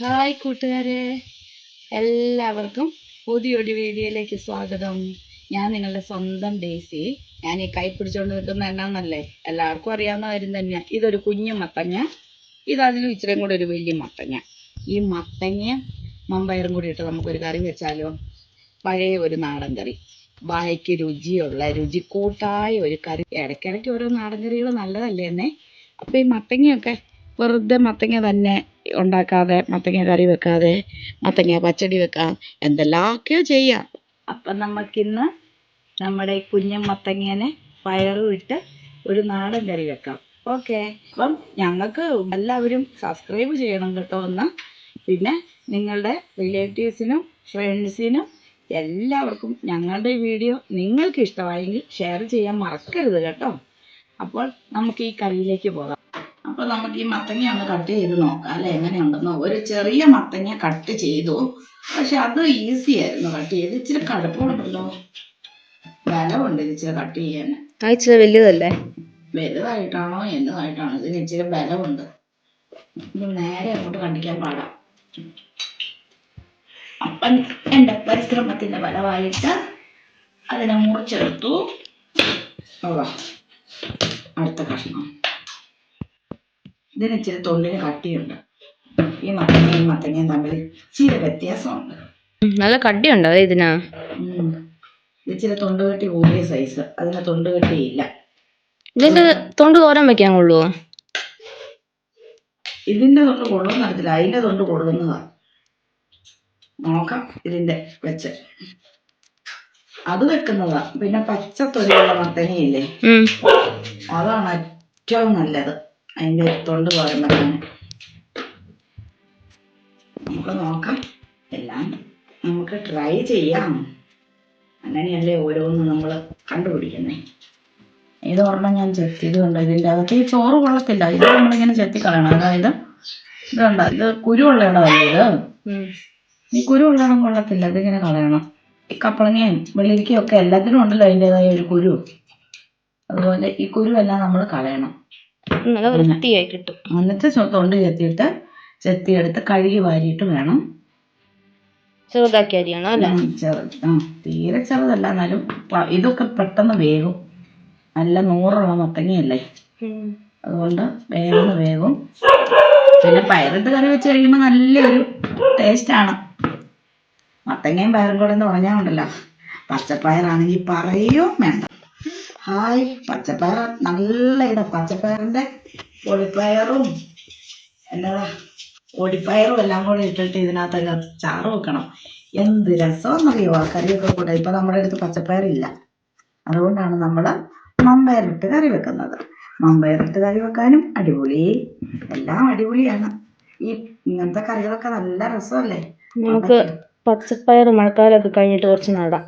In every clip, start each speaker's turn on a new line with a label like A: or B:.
A: Hi കൂട്ടുകാരെ. എല്ലാവർക്കും പുതിയൊരു വീഡിയോയിലേക്ക് സ്വാഗതം. ഞാൻ നിങ്ങളുടെ സ്വന്തം ഡേസി ഞാൻ ഈ കൈ പിടിച്ചുകൊണ്ട് നിൽക്കുന്ന എന്നാന്നല്ലേ എല്ലാവർക്കും അറിയാവുന്ന കാര്യം തന്നെയാണ് ഇതൊരു കുഞ്ഞു മത്തങ്ങ. ഇത് അതിലും ഇച്ചിരിയും കൂടെ ഒരു വലിയ മത്തങ്ങ. ഈ മത്തങ്ങയും മമ്പയറും കൂടി ഇട്ട് നമുക്കൊരു കറി വെച്ചാലോ? പഴയ ഒരു നാടൻ കറി. വായയ്ക്ക് രുചിയുള്ള രുചിക്കൂട്ടായ ഒരു കറി. ഇടയ്ക്കിടയ്ക്ക് ഓരോ നാടൻ കറികൾ നല്ലതല്ലേ എന്നെ? അപ്പോൾ ഈ മത്തങ്ങയൊക്കെ വെറുതെ മത്തങ്ങ തന്നെ ഉണ്ടാക്കാതെ മത്തങ്ങ കറി വെക്കാതെ മത്തങ്ങ പച്ചടി വെക്കാം എന്തെല്ലാമൊക്കെയോ ചെയ്യാം. അപ്പം നമുക്കിന്ന് നമ്മുടെ ഈ കുഞ്ഞൻ മത്തങ്ങേനെ പയറും ഇട്ട് ഒരു നാടൻ കറി വെക്കാം. ഓക്കെ. അപ്പം ഞങ്ങൾക്ക് എല്ലാവരും സബ്സ്ക്രൈബ് ചെയ്യണം കേട്ടോ ഒന്ന്. പിന്നെ നിങ്ങളുടെ റിലേറ്റീവ്സിനും ഫ്രണ്ട്സിനും എല്ലാവർക്കും ഞങ്ങളുടെ വീഡിയോ നിങ്ങൾക്ക് ഇഷ്ടമായെങ്കിൽ ഷെയർ ചെയ്യാൻ മറക്കരുത് കേട്ടോ. അപ്പോൾ നമുക്ക് ഈ കറിയിലേക്ക് പോകാം. നമുക്ക് ഈ മത്തങ്ങ ഒന്ന് കട്ട് ചെയ്ത് നോക്കാം അല്ലെ? എങ്ങനെയുണ്ടെന്നോ. ഒരു ചെറിയ മത്തങ്ങ കട്ട് ചെയ്തു. പക്ഷെ അത് ഈസി ആയിരുന്നു കട്ട് ചെയ്ത്. ഇച്ചിരി കടുപ്പമുണ്ടല്ലോ. ബലമുണ്ട് ഇച്ചിരി കട്ട് ചെയ്യാൻ.
B: ഇച്ചിരി വലുതല്ലേ?
A: വലുതായിട്ടാണോ എന്നതായിട്ടാണോ? ഇതിന് ഇച്ചിരി ബലമുണ്ട്. നേരെ അങ്ങോട്ട് കണ്ടിക്കാൻ പാടാം. അപ്പം എന്റെ പരിശ്രമത്തിന്റെ ഫലമായിട്ട് അതിനെ മുറിച്ചെടുത്തു. അടുത്ത കഷ്ണം. ഇതിന് ഇച്ചിരി തൊണ്ടിന് കട്ടിയുണ്ട്. ഈ മത്തങ്ങയും മത്തങ്ങയും തമ്മിൽ ഇച്ചിരി വ്യത്യാസമുണ്ട്.
B: നല്ല കട്ടിയുണ്ടോ ഇതിനാ?
A: ഇച്ചിരി തൊണ്ട് കെട്ടി കൂടിയ സൈസ് അതിന് തൊണ്ട് കെട്ടിയില്ല
B: ഇതിന്റെ തൊണ്ട് തോരൻ വെക്കാൻ കൊള്ളുവോ?
A: ഇതിന്റെ തൊണ്ട് കൊള്ളുന്ന അറിയത്തില്ല. അതിന്റെ തൊണ്ട് കൊള്ളുന്നതാ നോക്കാം ഇതിന്റെ വെച്ച്. അത് വെക്കുന്നതാ. പിന്നെ പച്ച തൊലിയുള്ള മത്തങ്ങയില്ലേ. അതാണ് ഏറ്റവും നല്ലത്. അതിന്റെ തൊണ്ട് വെക്കാൻ നമുക്ക് നോക്കാം. എല്ലാം നമുക്ക് ട്രൈ ചെയ്യാം. അങ്ങനെയല്ലേ ഓരോന്നും നമ്മൾ കണ്ടുപിടിക്കുന്നേ. ഇത് ഒരെണ്ണം ഞാൻ ചെത്തിയതുകൊണ്ട് ഇതിന്റെ അകത്ത് ഈ ചോറ് കൊള്ളത്തില്ല. ഇത് നമ്മളിങ്ങനെ ചെത്തി കളയണം. അതായത് ഇതുണ്ട ഇത് കുരുവുള്ളതല്ലേ ഇത്? ഈ കുരു കൊള്ളണം കൊള്ളത്തില്ല. ഇതിങ്ങനെ കളയണം. ഈ കപ്പളങ്ങയും വെള്ളിരിക്കയും ഒക്കെ എല്ലാത്തിനും ഉണ്ടല്ലോ അതിന്റെതായ ഒരു കുരു. അതുപോലെ ഈ കുരുവെല്ലാം നമ്മൾ കളയണം.
B: നല്ല വൃത്തിയായി കിട്ടും.
A: എന്നിട്ട് തൊണ്ട് ചെത്തിയിട്ട് ചെത്തിയെടുത്ത് കഴുകി വാരിയിട്ട് വേണം.
B: ചെറുതാക്കി അരിയണം അല്ലേ?
A: തീരെ ചെറുതല്ല എന്നാലും ഇതൊക്കെ പെട്ടെന്ന് വേകും നല്ല നൂറുള്ള മത്തങ്ങയല്ലേ. അതുകൊണ്ട് വേഗം വേഗം പിന്നെ പയറിട്ട് കറി വെച്ച് കഴിയുമ്പോൾ നല്ലൊരു ടേസ്റ്റാണ് മത്തങ്ങയും പയറും കൂടെ എന്ന് പറഞ്ഞാൽ ഉണ്ടല്ലോ. പച്ചപ്പയറാണെങ്കിൽ പറയുകയും വേണ്ട. ഹായ് പച്ചപ്പയർ. നല്ല ഇട. പച്ചപ്പയറിന്റെ ഒളിപ്പയറും എന്നതാ പൊടിപ്പയറും എല്ലാം കൂടെ ഇട്ടിട്ട് ഇതിനകത്ത് ചാറ് വെക്കണം. എന്ത് രസമെന്നറിയോ ആ കറിയൊക്കെ കൂടെ. ഇപ്പം നമ്മുടെ അടുത്ത് പച്ചപ്പയറില്ല. അതുകൊണ്ടാണ് നമ്മൾ മമ്പയറിട്ട് കറി വെക്കുന്നത്. മമ്പയറിട്ട് കറി വെക്കാനും അടിപൊളി. എല്ലാം അടിപൊളിയാണ്. ഈ ഇങ്ങനത്തെ കറികളൊക്കെ നല്ല രസമല്ലേ?
B: നമുക്ക് പച്ചപ്പയർ മഴക്കാലമൊക്കെ കഴിഞ്ഞിട്ട് കുറച്ച് നടാം.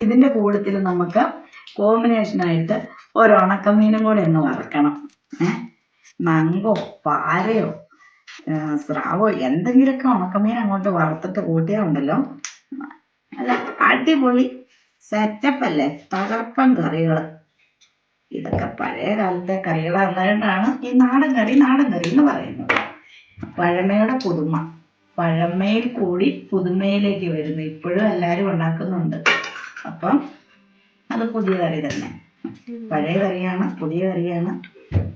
A: ഇതിന്റെ കൂട്ടത്തിൽ നമുക്ക് കോമ്പിനേഷൻ ആയിട്ട് ഒരു ഉണക്കമീനും കൂടി ഒന്ന് വറക്കണം. ഏഹ് നങ്കോ പാരയോ സ്രാവോ എന്തെങ്കിലുമൊക്കെ ഉണക്കമീൻ അങ്ങോട്ട് വറുത്തിട്ട് കൂട്ടിയാൽ ഉണ്ടല്ലോ. അല്ല അടിപൊളി സെറ്റപ്പ് അല്ലേ? തകർപ്പൻ കറികൾ ഇതൊക്കെ പഴയ കാലത്തെ കറികളായതുകൊണ്ടാണ് ഈ നാടൻ കറി നാടൻ കറി എന്ന് പറയുന്നത്. പഴമയുടെ പുതുമ. പഴമയിൽ കൂടി പുതുമയിലേക്ക് വരുന്നു. ഇപ്പോഴും എല്ലാവരും ഉണ്ടാക്കുന്നുണ്ട്. അപ്പം അത് പുതിയ കറി തന്നെ. പഴയ കറിയാണ് പുതിയ കറിയാണ്.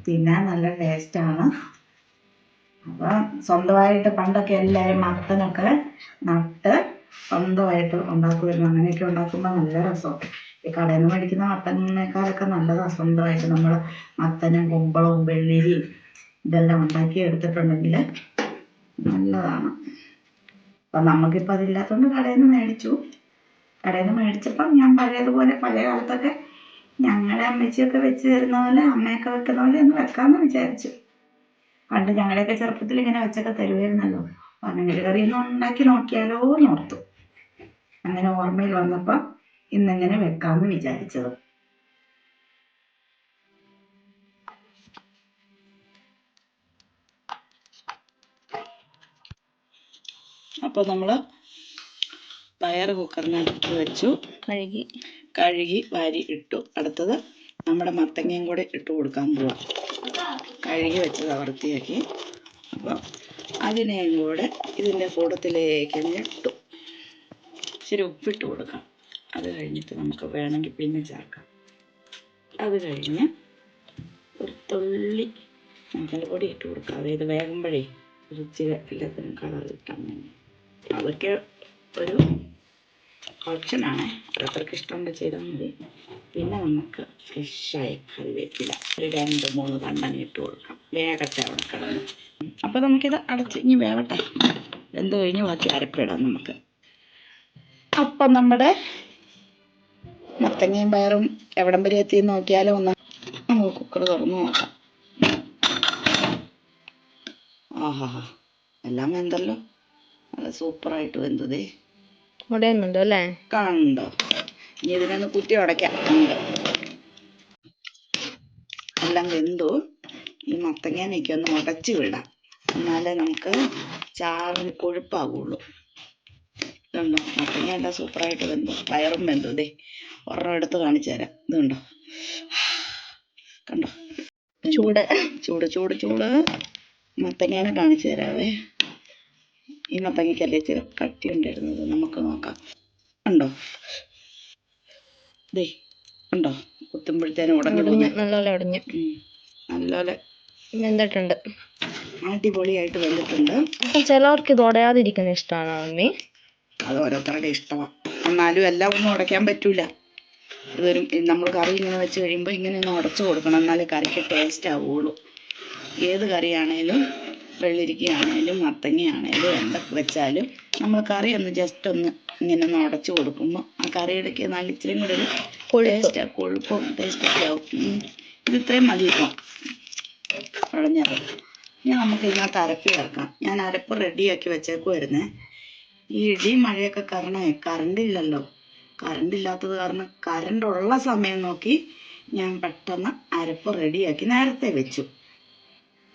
A: തിന്നാൻ നല്ല ടേസ്റ്റാണ് അപ്പം സ്വന്തമായിട്ട് പണ്ടൊക്കെ എല്ലാവരും മത്തനൊക്കെ നട്ട് സ്വന്തമായിട്ട് ഉണ്ടാക്കുമായിരുന്നു. അങ്ങനെയൊക്കെ ഉണ്ടാക്കുമ്പോൾ നല്ല രസമാണ് ഈ കടയിൽ നിന്ന് മേടിക്കുന്ന മത്തനേക്കാളൊക്കെ നല്ലതാണ് സ്വന്തമായിട്ട് നമ്മൾ മത്തനും കുമ്പളവും വെള്ളിരിയും ഇതെല്ലാം ഉണ്ടാക്കി എടുത്തിട്ടുണ്ടെങ്കിൽ നല്ലതാണ്. അപ്പം നമുക്കിപ്പോൾ അതില്ലാത്തതുകൊണ്ട് കടയിൽ നിന്ന് മേടിച്ചു. കടയിൽ നിന്ന് മേടിച്ചപ്പം ഞാൻ പഴയതുപോലെ പഴയ കാലത്തൊക്കെ ഞങ്ങളെ അമ്മച്ചിയൊക്കെ വെച്ച് തരുന്ന പോലെ അമ്മയൊക്കെ വെക്കുന്ന പോലെ ഒന്ന് വെക്കാമെന്ന് വിചാരിച്ചു. പണ്ട് ഞങ്ങളുടെയൊക്കെ ചെറുപ്പത്തിൽ ഇങ്ങനെ വെച്ചൊക്കെ തരുമായിരുന്നല്ലോ. അങ്ങനെ കറി ഒന്ന് ഉണ്ടാക്കി നോക്കിയാലോ എന്ന് ഓർത്തു. അങ്ങനെ ഓർമ്മയിൽ വന്നപ്പോൾ ഇന്നിങ്ങനെ വെക്കാമെന്ന് വിചാരിച്ചത്. അപ്പോൾ നമ്മൾ പയർ കുക്കറിനകത്ത് വെച്ചു.
B: കഴുകി.
A: കഴുകി വാരി ഇട്ടു. അടുത്തത് നമ്മുടെ മത്തങ്ങയും കൂടെ ഇട്ട് കൊടുക്കാൻ പോവാം. കഴുകി വെച്ചത് വൃത്തിയാക്കി. അപ്പോൾ അതിനെയും കൂടെ ഇതിന്റെ കൂട്ടത്തിലേക്ക് ഇട്ടു. ഇച്ചിരി ഉപ്പിട്ട് കൊടുക്കാം. അത് കഴിഞ്ഞിട്ട് നമുക്ക് വേണമെങ്കിൽ പിന്നെ ചേർക്കാം. അത് കഴിഞ്ഞ് ഒരു തുള്ളി മഞ്ഞൾപ്പൊടി ഇട്ട് കൊടുക്കാം. അതായത് വേകുമ്പോഴേ രുചി എല്ലാത്തിനും കളർ കിട്ടാൻ വേണ്ടി. അതൊക്കെ ഒരു ഓപ്ഷനാണ് ഓരോരുത്തർക്ക് ഇഷ്ടമുണ്ട് ചെയ്താൽ മതി. പിന്നെ നമുക്ക് ഫ്രഷായ കറിവേപ്പില. ഒരു രണ്ട് മൂന്ന് കണ്ണൻ ഇട്ട് കൊടുക്കാം. വേഗത്തെ അവിടെ കിടന്ന്. അപ്പോൾ നമുക്കിത് അടച്ച് ഇനി വേവട്ടെ. എന്ത് കഴിഞ്ഞ് ബാക്കി അരപ്പിടാം നമുക്ക്. അപ്പം നമ്മുടെ മത്തങ്ങയും പയറും എവിടം വരെ എത്തി നോക്കിയാലോ ഒന്ന് നമുക്ക് കുക്കർ തുറന്ന് നോക്കാം. ആഹാ എല്ലാം വെന്തല്ലോ. നല്ല സൂപ്പറായിട്ട് വെന്തതേ.
B: ഉടയുന്നുണ്ട് അല്ലേ
A: കണ്ടോ? ഇനി ഇതിനൊന്ന് കുത്തി ഉടയ്ക്കാം. എല്ലാം വെന്തു. ഈ മത്തങ്ങാനൊക്കെ ഒന്ന് ഉടച്ച് വിടാം. എന്നാലേ നമുക്ക് ചാറിന് കൊഴുപ്പാകുള്ളൂ ഇതുണ്ടോ? മത്തങ്ങ എല്ലാം സൂപ്പറായിട്ട് വെന്തു. പയറും വെന്തു. ദേ ഒരെണ്ണം എടുത്ത് കാണിച്ചു തരാം. ഇതുണ്ടോ? കണ്ടോ?
B: ചൂട്.
A: ചൂട് ചൂട് ചൂട്. മത്തങ്ങനെ കാണിച്ചു തരാവേ. ഈ മത്തങ്ങയ്ക്കല്ലേ ഇച്ചിരി കട്ടി ഉണ്ടായിരുന്നത് നമുക്ക് നോക്കാം. ഉണ്ടോ? ദേ ഉണ്ടോ? കുത്തുമ്പോഴത്തേനും ഉടഞ്ഞു
B: നല്ലപോലെ ഉടഞ്ഞു.
A: നല്ലപോലെ
B: വെന്തിട്ടുണ്ട്.
A: അടിപൊളിയായിട്ട് വെന്തിട്ടുണ്ട്.
B: ചിലവർക്ക് ഇത് ഉടയാതിരിക്കുന്ന ഇഷ്ടമാണ് അമ്മി?
A: അത് ഓരോരുത്തരുടെ ഇഷ്ടമാണ് എന്നാലും എല്ലാം ഒന്നും ഉടയ്ക്കാൻ പറ്റൂല. ഇതൊരു നമ്മൾ കറി ഇങ്ങനെ വെച്ച് കഴിയുമ്പോൾ ഇങ്ങനെ ഒന്ന് ഉടച്ചു കൊടുക്കണം. എന്നാലേ കറിക്ക് ടേസ്റ്റ് ആവുള്ളൂ. ഏത് കറിയാണേലും വെള്ളിരിക്കയാണേലും മത്തങ്ങയാണേലും എന്തൊക്കെ വെച്ചാലും നമ്മൾ കറി ഒന്ന് ജസ്റ്റ് ഒന്ന് ഇങ്ങനെ ഒന്ന് ഉടച്ചു കൊടുക്കുമ്പോൾ ആ കറിയുടെ നല്ല ഇച്ചിരി കൂടെ ഒരു
B: കൊഴുപ്പ്.
A: ടേസ്റ്റ് കൊഴുപ്പും ടേസ്റ്റൊക്കെ ആവും. ഇത് ഇത്രയും മതി ഇപ്പോൾ കുഴഞ്ഞത് ഇനി നമുക്ക് ഇതിനകത്ത് അരപ്പ് ചേർക്കാം. ഞാൻ അരപ്പ് റെഡിയാക്കി വെച്ചേക്കുമായിരുന്നേ ഈ ഇടിയും മഴയൊക്കെ കാരണം കറണ്ട് ഇല്ലല്ലോ. കറണ്ട് ഇല്ലാത്തത് കാരണം കറണ്ട് ഉള്ള സമയം നോക്കി ഞാൻ പെട്ടെന്ന് അരപ്പ് റെഡിയാക്കി നേരത്തെ വെച്ചു.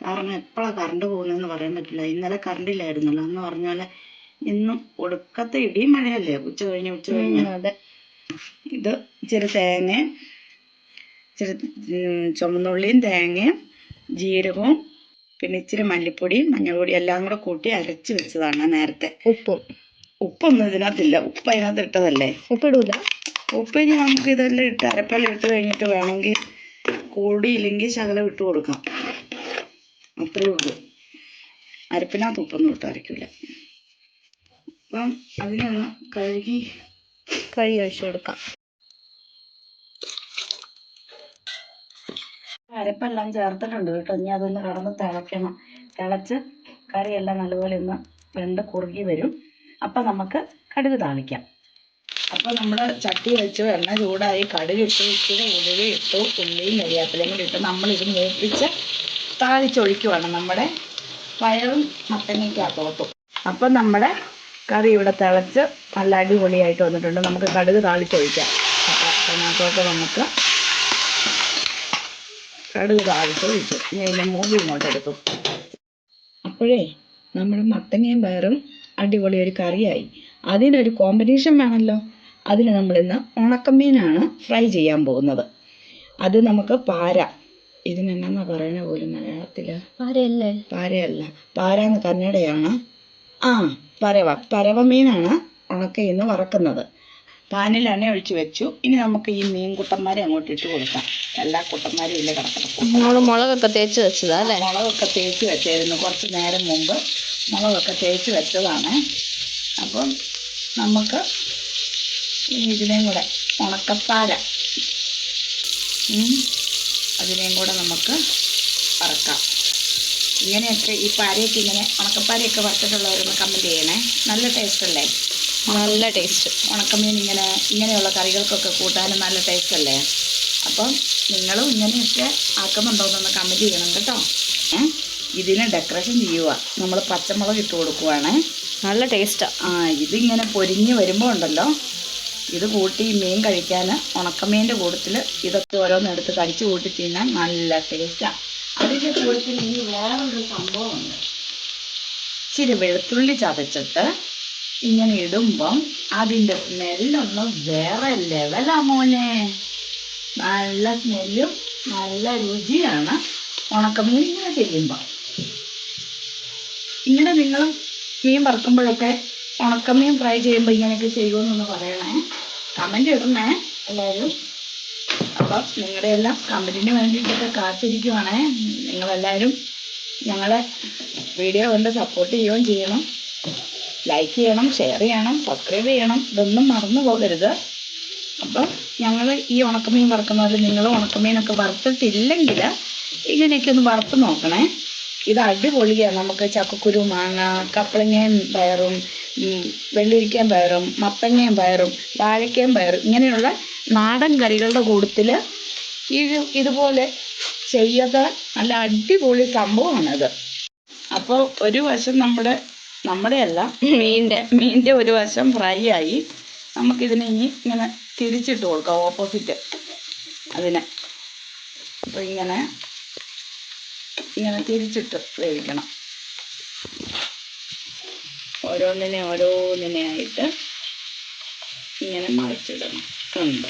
A: കാരണം എപ്പോഴാണ് കറണ്ട് പോകുന്നതെന്ന് പറയാൻ പറ്റില്ല. ഇന്നലെ കറണ്ട് ഇല്ലായിരുന്നല്ലോ. എന്ന് പറഞ്ഞ പോലെ ഇന്നും ഒടുക്കത്തെ ഇടിയും മഴയല്ലേ. ഉച്ച കഴിഞ്ഞ് ഉച്ച കഴിഞ്ഞ്. ഇത് ഇച്ചിരി തേങ്ങയും ഇച്ചിരി ചുമന്നുള്ളിയും തേങ്ങയും ജീരകവും പിന്നെ ഇച്ചിരി മല്ലിപ്പൊടിയും മഞ്ഞൾപ്പൊടിയും എല്ലാം കൂടെ കൂട്ടി അരച്ച് വെച്ചതാണ് നേരത്തെ.
B: ഉപ്പും.
A: ഉപ്പൊന്നും ഇതിനകത്തില്ല. ഉപ്പ് അതിനകത്ത് ഇട്ടതല്ലേ?
B: ഉപ്പിടൂല
A: ഉപ്പ് ഇനി നമുക്ക് ഇതെല്ലാം ഇട്ട് അരപ്പെല്ലാം ഇട്ട് കഴിഞ്ഞിട്ട് വേണമെങ്കിൽ കൂടിയില്ലെങ്കിൽ ശകലം ഇട്ട് കൊടുക്കാം. അത്രേ ഉള്ളൂ. അരപ്പിനകത്ത് ഉപ്പൊന്നും ഇട്ട് അരയ്ക്കില്ല അപ്പം അതിനൊന്ന് കഴുകി
B: കഴുകി ഒഴിച്ചു കൊടുക്കാം.
A: അരപ്പെല്ലാം ചേർത്തിട്ടുണ്ട് കേട്ടോ. ഇനി അതൊന്ന് കിടന്ന് തിളയ്ക്കണം. തിളച്ച് കറിയെല്ലാം നല്ലപോലെ ഒന്ന് വെന്ത് കുറുകി വരും. അപ്പം നമുക്ക് കടുക് താളിക്കാം. അപ്പം നമ്മൾ ചട്ടി വെച്ച് എണ്ണ ചൂടായി കടുക് ഇട്ട് ഇച്ചിരി ഉലുവ ഇട്ടു ഉള്ളിയും കരിയാപ്പിലയും കൂടി ഇട്ട് നമ്മളിത് മൂപ്പിച്ച് താളിച്ചൊഴിക്കുവാണ് നമ്മുടെ പയറും മത്തങ്ങയ്ക്കകത്തോട്ടും അപ്പം നമ്മുടെ കറി ഇവിടെ തിളച്ച് നല്ല അടിപൊളിയായിട്ട് വന്നിട്ടുണ്ട്. നമുക്ക് കടുക് താളിച്ചൊഴിക്കാം അപ്പം അതിനകത്തോട്ട് നമുക്ക് കടുക് താളിച്ചൊഴിച്ചു ഇനി അതിന്റെ മൂടി ഇങ്ങോട്ട് എടുത്തു അപ്പോഴേ നമ്മുടെ മത്തങ്ങയും പയറും അടിപൊളി ഒരു കറിയായി. അതിനൊരു കോമ്പിനേഷൻ വേണമല്ലോ. അതിന് നമ്മളിന്ന് ഉണക്കമീനാണ് ഫ്രൈ ചെയ്യാൻ പോകുന്നത്. അത് നമുക്ക് പാര. ഇതിനെന്നാ പറയണ പോലും മലയാളത്തിൽ
B: ആരെയല്ലേ
A: പാരയല്ല. പാര എന്ന് കന്നഡയാണ്. ആ പരവ പരവ മീനാണ് ഉണക്കയിന്ന് വറക്കുന്നത്. പാനിൽ എണ്ണ ഒഴിച്ച് വെച്ചു. ഇനി നമുക്ക് ഈ മീൻ കുട്ടന്മാരെ അങ്ങോട്ട് ഇട്ട് കൊടുക്കാം. എല്ലാ കുട്ടന്മാരും ഇല്ല കിടക്കണം
B: നമ്മൾ മുളകൊക്കെ തേച്ച് വെച്ചതാ അല്ലേ?
A: മുളകൊക്കെ തേച്ച് വെച്ചായിരുന്നു കുറച്ച് നേരം മുമ്പ്. മുളകൊക്കെ തേച്ച് വെച്ചതാണ്. അപ്പം നമുക്ക് ഇതിനെയും കൂടെ ഉണക്കപ്പാര. അതിനെയും കൂടെ നമുക്ക് വറക്കാം. ഇങ്ങനെയൊക്കെ ഈ പാരയൊക്കെ ഇങ്ങനെ ഉണക്കപ്പാരയൊക്കെ വറുത്തിട്ടുള്ളവരൊന്ന് കമന്റ് ചെയ്യണേ. നല്ല ടേസ്റ്റ് അല്ലേ?
B: നല്ല ടേസ്റ്റ്
A: ഉണക്കമീൻ ഇങ്ങനെ ഇങ്ങനെയുള്ള കറികൾക്കൊക്കെ കൂട്ടാനും നല്ല ടേസ്റ്റ് അല്ലേ? അപ്പം നിങ്ങളും ഇങ്ങനെയൊക്കെ ആക്കുന്നുണ്ടോയെന്നൊന്ന് കമന്റ് ചെയ്യണം കേട്ടോ. ഇതിനെ ഇതിന് ഡെക്കറേഷൻ ചെയ്യുക നമ്മൾ പച്ചമുളക് ഇട്ട് കൊടുക്കുവാണേ.
B: നല്ല ടേസ്റ്റാണ്
A: ആ ഇതിങ്ങനെ പൊരിഞ്ഞ് വരുമ്പോൾ ഉണ്ടല്ലോ ഇത് കൂട്ടി മീൻ കഴിക്കാൻ ഉണക്കമീന്റെ കൂട്ടത്തിൽ ഇതൊക്കെ ഓരോന്ന് എടുത്ത് കടിച്ചു കൂട്ടി തിന്നാൻ നല്ല ടേസ്റ്റാണ് അതിന്റെ കൂട്ടത്തിൽ ഇനി വേറൊരു സംഭവമുണ്ട്. ഇച്ചിരി വെളുത്തുള്ളി ചതച്ചിട്ട് ഇങ്ങനെ ഇടുമ്പം അതിന്റെ സ്മെല്ലൊന്ന് വേറെ ലെവലാ മോനെ. നല്ല സ്മെല്ലും നല്ല രുചിയാണ് ഉണക്കമീൻ ഇങ്ങനെ ചെയ്യുമ്പോൾ ഇങ്ങനെ നിങ്ങളും മീൻ വറുക്കുമ്പോഴൊക്കെ ഉണക്കമീൻ ഫ്രൈ ചെയ്യുമ്പോൾ ഇങ്ങനെയൊക്കെ ചെയ്യുമെന്നൊന്ന് പറയണേ. കമന്റ് ഇടണേ എല്ലാവരും. അപ്പം നിങ്ങളുടെ എല്ലാം കമന്റിന് വേണ്ടിയിട്ടൊക്കെ കാത്തിരിക്കുവാണേ. നിങ്ങളെല്ലാവരും ഞങ്ങളെ വീഡിയോ കൊണ്ട് സപ്പോർട്ട് ചെയ്യുകയും ചെയ്യണം. ലൈക്ക് ചെയ്യണം ഷെയർ ചെയ്യണം സബ്സ്ക്രൈബ് ചെയ്യണം. ഇതൊന്നും മറന്നു പോകരുത്. അപ്പം ഞങ്ങൾ ഈ ഉണക്കമീൻ വറുക്കുന്നതിൽ നിങ്ങൾ ഉണക്കമീനൊക്കെ വറുത്തിട്ടില്ലെങ്കിൽ ഇങ്ങനെയൊക്കെ ഒന്ന് വറുത്ത് നോക്കണേ. ഇത് അടിപൊളിയാണ് നമുക്ക് ചക്കക്കുരു മാങ്ങ കപ്പളങ്ങയും പയറും വെള്ളിരിക്കയും പയറും മത്തങ്ങയും പയറും വാഴയ്ക്കയും പയറും ഇങ്ങനെയുള്ള നാടൻ കറികളുടെ കൂട്ടത്തിൽ ഇത് ഇതുപോലെ ചെയ്യാത്ത നല്ല അടിപൊളി സംഭവമാണത്. അപ്പോൾ ഒരു വശം നമ്മുടെ നമ്മുടെ അല്ല മീനിന്റെ മീനിന്റെ ഒരു വശം ഫ്രൈ ആയി നമുക്കിതിനെ ഇനി ഇങ്ങനെ തിരിച്ചിട്ട് കൊടുക്കാം ഓപ്പോസിറ്റ് അതിനെ. അപ്പോൾ ഇങ്ങനെ ഇങ്ങനെ തിരിച്ചിട്ട് വേവിക്കണം. ഓരോന്നിനെ ഓരോന്നിനെ ആയിട്ട് ഇങ്ങനെ മറിച്ചിടണം കണ്ടോ?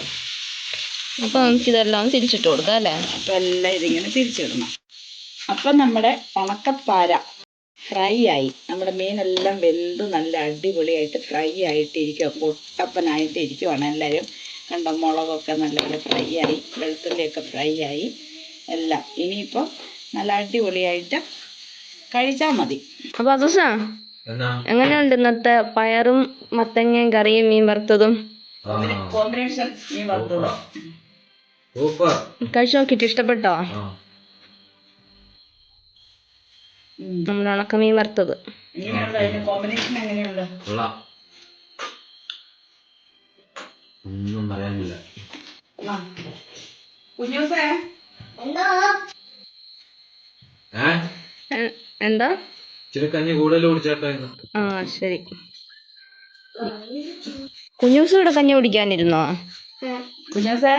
B: അപ്പൊ നമുക്കിതെല്ലാം തിരിച്ചിട്ട് കൊടുക്കാം അല്ലേ?
A: അപ്പൊ എല്ലാം ഇതിങ്ങനെ തിരിച്ചിടണം. അപ്പം നമ്മുടെ ഉണക്കപ്പാര ഫ്രൈ ആയി. നമ്മുടെ മീനെല്ലാം വെന്ത് നല്ല അടിപൊളിയായിട്ട് ഫ്രൈ ആയിട്ട് ഇരിക്കുക പൊട്ടപ്പനായിട്ട് ഇരിക്കുവാണ് എല്ലാവരും. കണ്ട? മുളകൊക്കെ നല്ലപോലെ ഫ്രൈ ആയി. വെളുത്തുള്ളിയൊക്കെ ഫ്രൈ ആയി. എല്ലാം. ഇനിയിപ്പോൾ നല്ല അടിപൊളിയായിട്ട് കഴിച്ചാൽ മതി.
B: അപ്പോൾ
C: എന്നാ
B: എങ്ങനെയുണ്ട് ഇന്നത്തെ പയറും മത്തങ്ങയും കറിയും മീൻ വറുത്തതും? കഴിച്ചു നോക്കിയിട്ട് ഇഷ്ടപ്പെട്ടോ? നമ്മുടെ
A: ഉണക്ക മീൻ
C: വറുത്തത്. ഒന്നും പറയാനില്ല.
B: എന്താ?
C: ഇച്ചിരി കഞ്ഞി കൂടുതൽ
B: ആ ശരി. കുഞ്ഞൂസ് ഇവിടെ കഞ്ഞി കുടിക്കാനിരുന്നോ?
A: കുഞ്ഞൂസേ?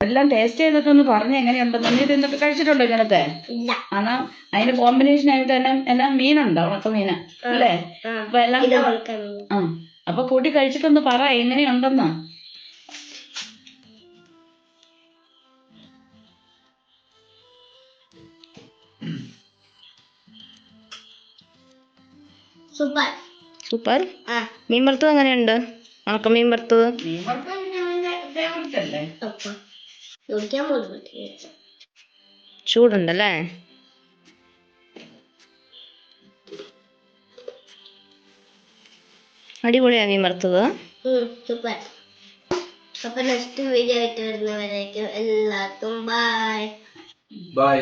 A: എല്ലാം ടേസ്റ്റ് ചെയ്തിട്ടൊന്ന് പറഞ്ഞു എങ്ങനെയുണ്ടെന്ന് നീ തിന്നിട്ട് കഴിച്ചിട്ടുണ്ടോ ഇങ്ങനത്തെ ആണോ? അതിന്റെ കോമ്പിനേഷൻ ആയിട്ട് എല്ലാം എല്ലാം മീനുണ്ടോ? ഉണക്ക മീന് അല്ലേ? അപ്പൊ എല്ലാം ആ. അപ്പൊ കൂട്ടി കഴിച്ചിട്ടൊന്ന് പറ എങ്ങനെയുണ്ടെന്ന്?
B: സൂപ്പർ സൂപ്പർ മീൻ വറുത്തത് എങ്ങനെയുണ്ട്? വറുത്തത്?
A: മീൻ വറുത്തത്
B: ചൂടുണ്ടല്ലേ? അടിപൊളിയാ മീൻ വറുത്തത്.
D: സൂപ്പർ അപ്പൊ നെക്സ്റ്റ് വീഡിയോ ആയിട്ട് വരുന്നവരേക്കും എല്ലാവർക്കും ബൈ
C: ബൈ